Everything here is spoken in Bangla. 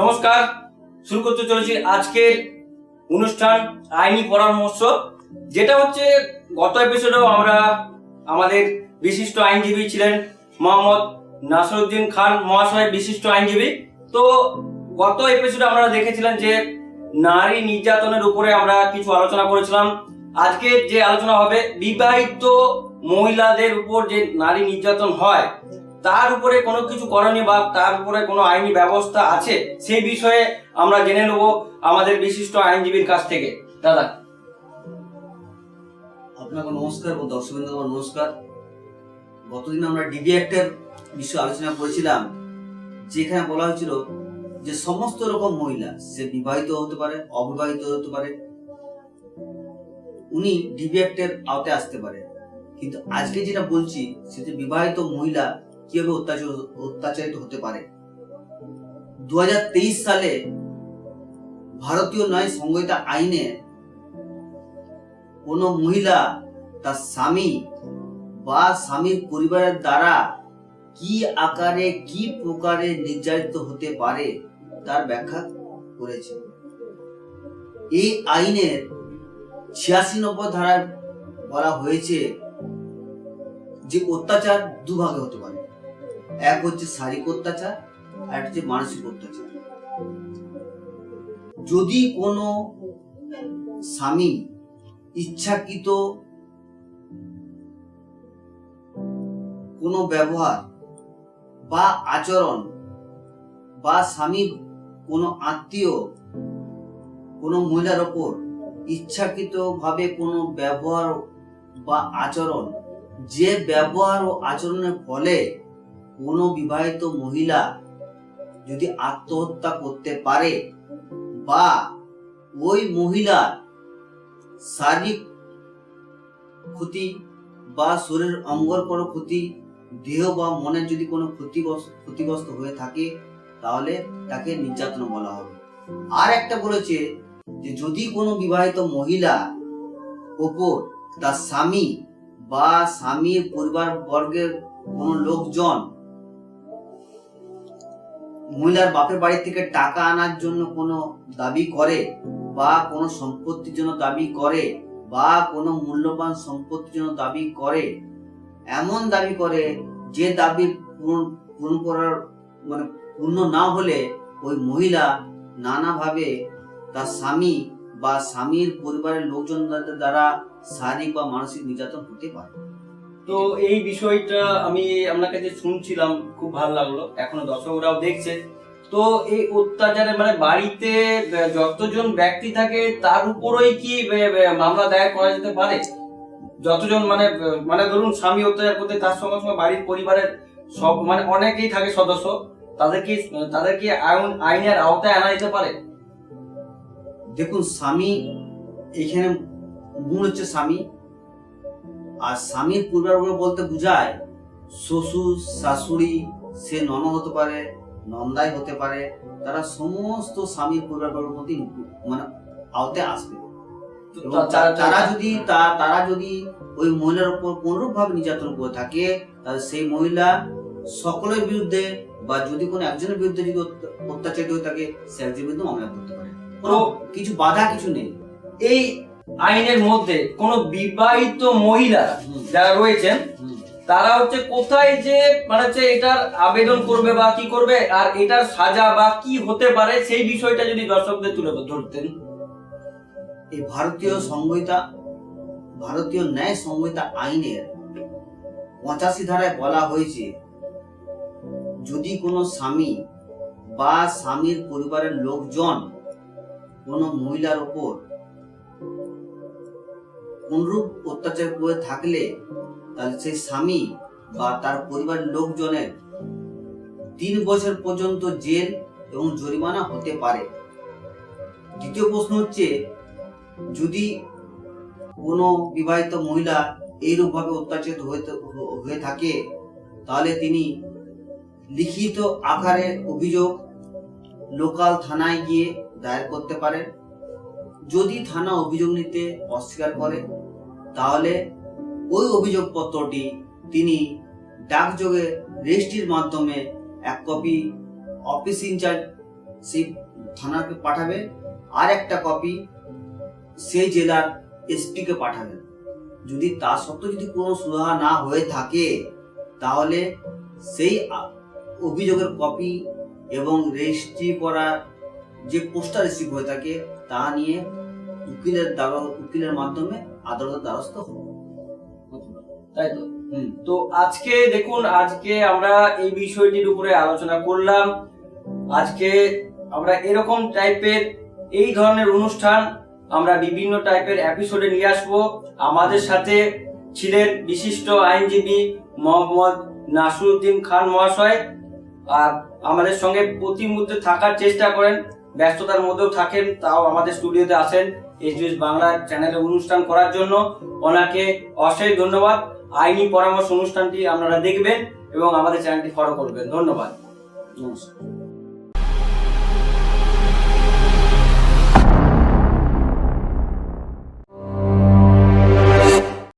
নমস্কার, শুরু করতে চলেছি আজকের অনুষ্ঠান আইনি পরামর্শ যেটা হচ্ছে গত এপিসোডেও আমরা আমাদের বিশিষ্ট আইনজীবী ছিলেন মোহাম্মদ নাসরুদ্দিন খান মহাশয়, বিশিষ্ট আইনজীবী। তো গত এপিসোডে আমরা দেখেছিলাম যে নারী নির্যাতনের উপরে আমরা কিছু আলোচনা করেছিলাম। আজকে যে আলোচনা হবে, বিবাহিত মহিলাদের উপর যে নারী নির্যাতন হয় তার উপরে কোনো কিছু করণীয় বা তার উপরে কোনো আইনি ব্যবস্থা আছে, সেই বিষয়ে আমরা জেনে নেব আমাদের বিশিষ্ট আইনজীবীর কাছ থেকে। দাদা। আপনাকে নমস্কার ও দর্শকবৃন্দ নমস্কার। গতদিন আমরা ডিবি অ্যাক্টের বিষয়ে আলোচনা করেছিলাম, যেখানে বলা হয়েছিল যে সমস্ত রকম মহিলা, সে বিবাহিত হতে পারে, অবিবাহিত হতে পারে, উনি ডিবি অ্যাক্টের আওতায় আসতে পারে। কিন্তু আজকে যেটা বলছি সেটা বিবাহিত মহিলা কীভাবে অত্যাচার অত্যাচারিত হতে পারে? দু হাজার তেইশ সালে ভারতীয় ন্যায় সংহিতা আইনে কোনো মহিলা তার স্বামী বা স্বামীর পরিবারের দ্বারা কি আকারে, কি প্রকারে নির্যাতিত হতে পারে তার ব্যাখ্যা করেছে। এই আইনের ছিয়াশি নম্বর ধারায় বলা হয়েছে যে অত্যাচার দুভাগে হতে পারে। এক হচ্ছে শারীরিক অত্যাচার, আর হচ্ছে মানসিক অত্যাচার। যদি কোনো স্বামী ইচ্ছাকৃত কোনো ব্যবহার বা আচরণ বা স্বামীর কোনো আত্মীয় কোনো মহিলার ওপর ইচ্ছাকৃতভাবে কোনো ব্যবহার বা আচরণ, যে ব্যবহার ও আচরণের ফলে কোনো বিবাহিত মহিলা যদি আত্মহত্যা করতে পারে বা ওই মহিলার শারীরিক ক্ষতি বা শরীর অঙ্গর কোনো ক্ষতি, দেহ বা মনের যদি কোনো ক্ষতিগ্রস্ত হয়ে থাকে, তাহলে তাকে নির্যাতন বলা হবে। আর একটা বলেছে যে যদি কোনো বিবাহিত মহিলা ওপর তার স্বামী বা স্বামীর পরিবার বর্গের কোনো লোকজন মহিলার বাপের বাড়ি থেকে টাকা আনার জন্য কোনো দাবি করে বা কোনো সম্পত্তির জন্য দাবি করে বা কোনো মূল্যবান সম্পত্তির জন্য দাবি করে, এমন দাবি করে যে দাবি পূরণ পূরণ করার মানে পূর্ণ না হলে ওই মহিলা নানাভাবে তার স্বামী বা স্বামীর পরিবারের লোকজনদের দ্বারা শারীরিক বা মানসিক নির্যাতন হতে পারে। তো এই বিষয়টা আমি আপনার কাছে শুনছিলাম, খুব ভালো লাগল। এখনও দর্শকরাও দেখছে। তো এই অত্যাচারে মানে বাড়িতে যতজন ব্যক্তি থাকে, তার উপরেই কি মামলা দায়ের করা যেতে পারে? যতজন মানে মানে ধরুন স্বামী অত্যাচার করতে, তার সঙ্গে সঙ্গে বাড়ির পরিবারের সব মানে অনেকেই থাকে সদস্য। তাদের কি তাদের কি আইন, আইনের আওতায় আনা যেতে পারে? দেখুন, স্বামী এখানে মূল হচ্ছে স্বামী। আর স্বামীর পরিবার বলতে বোঝায় শ্বশুর শাশুড়ি সে ননদ হতে পারে নন্দাই হতে পারে তারা সমস্ত স্বামীর পরিবার মধ্যে মানে আওতায় আসবে। তারা যদি তারা যদি ওই মহিলার উপর কোনরূপ ভাবে নির্যাতন করে থাকে তাহলে সেই মহিলা সকলের বিরুদ্ধে বা যদি কোনো একজনের বিরুদ্ধে যদি অত্য- অত্যাচারিত হয়ে থাকে সে একজনের বিরুদ্ধে মামলা করতে পারে। কোনো কিছু বাধা কিছু নেই। এই আইনের মধ্যে কোন বিবাহিত মহিলা যারা রয়েছেন তারা হচ্ছে কোথায় যে মানে হচ্ছে এটার আবেদন করবে বা কি করবে আর এটার সাজা বা কি হতে পারে সেই বিষয়টা যদি দর্শকদের তুলে ধরতেন। এই ভারতীয় সংহিতা ভারতীয় ন্যায় সংহিতা আইনের পঁচাশি ধারায় বলা হয়েছে যদি কোনো স্বামী বা স্বামীর পরিবারের লোকজন কোনো মহিলার ওপর কোনরূপ অত্যাচার করে থাকলে তাহলে সেই স্বামী বা তার পরিবারের লোকজনের তিন বছর পর্যন্ত জেল এবং জরিমানা হতে পারে। দ্বিতীয় প্রশ্ন হচ্ছে, যদি কোনো বিবাহিত মহিলা এইরূপভাবে অত্যাচারিত হয়ে থাকে, তাহলে তিনি লিখিত আকারে অভিযোগ লোকাল থানায় গিয়ে দায়ের করতে পারেন যদি থানা অভিযোগ নিতে অস্বীকার করে তাহলে ওই অভিযোগপত্রটি তিনি ডাকযোগে রেজিস্ট্রির মাধ্যমে এক কপি অফিস ইনচার্জ সেই থানাকে পাঠাবে আর একটা কপি সেই জেলার এসপিকে পাঠাবে যদি তা সত্ত্বেও যদি কোনো সুরাহা না হয়ে থাকে, তাহলে সেই অভিযোগের কপি এবং রেজিস্ট্রি করা যে পোস্টার রিসিভ হয়ে থাকে, তা নিয়ে উকিলের দ্বারা উকিলের মাধ্যমে আদালতের দ্বারস্থ হবে। তাই তো? তো আজকে দেখুন আজকে আমরা এই বিষয়টির উপরে আলোচনা করলাম। আজকে আমরা এরকম টাইপের এই ধরনের অনুষ্ঠান আমরা বিভিন্ন টাইপের এপিসোডে নিয়ে আসব। আমাদের সাথে ছিলেন বিশিষ্ট আইনজীবী মোহাম্মদ নাসরুদ্দিন খান মহাশয়। আর আমাদের সঙ্গে প্রতি মুহূর্তে থাকার চেষ্টা করেন ব্যস্ততার মধ্যেও থাকেন তাও আমাদের স্টুডিওতে আসেন। এইচবিএস বাংলার চ্যানেলে অনুষ্ঠান করার জন্য ওনাকে অশেষ ধন্যবাদ। আইনি পরামর্শ অনুষ্ঠানটি আপনারা দেখবেন এবং আমাদের চ্যানেলটি ফলো করবেন। ধন্যবাদ। নমস্কার।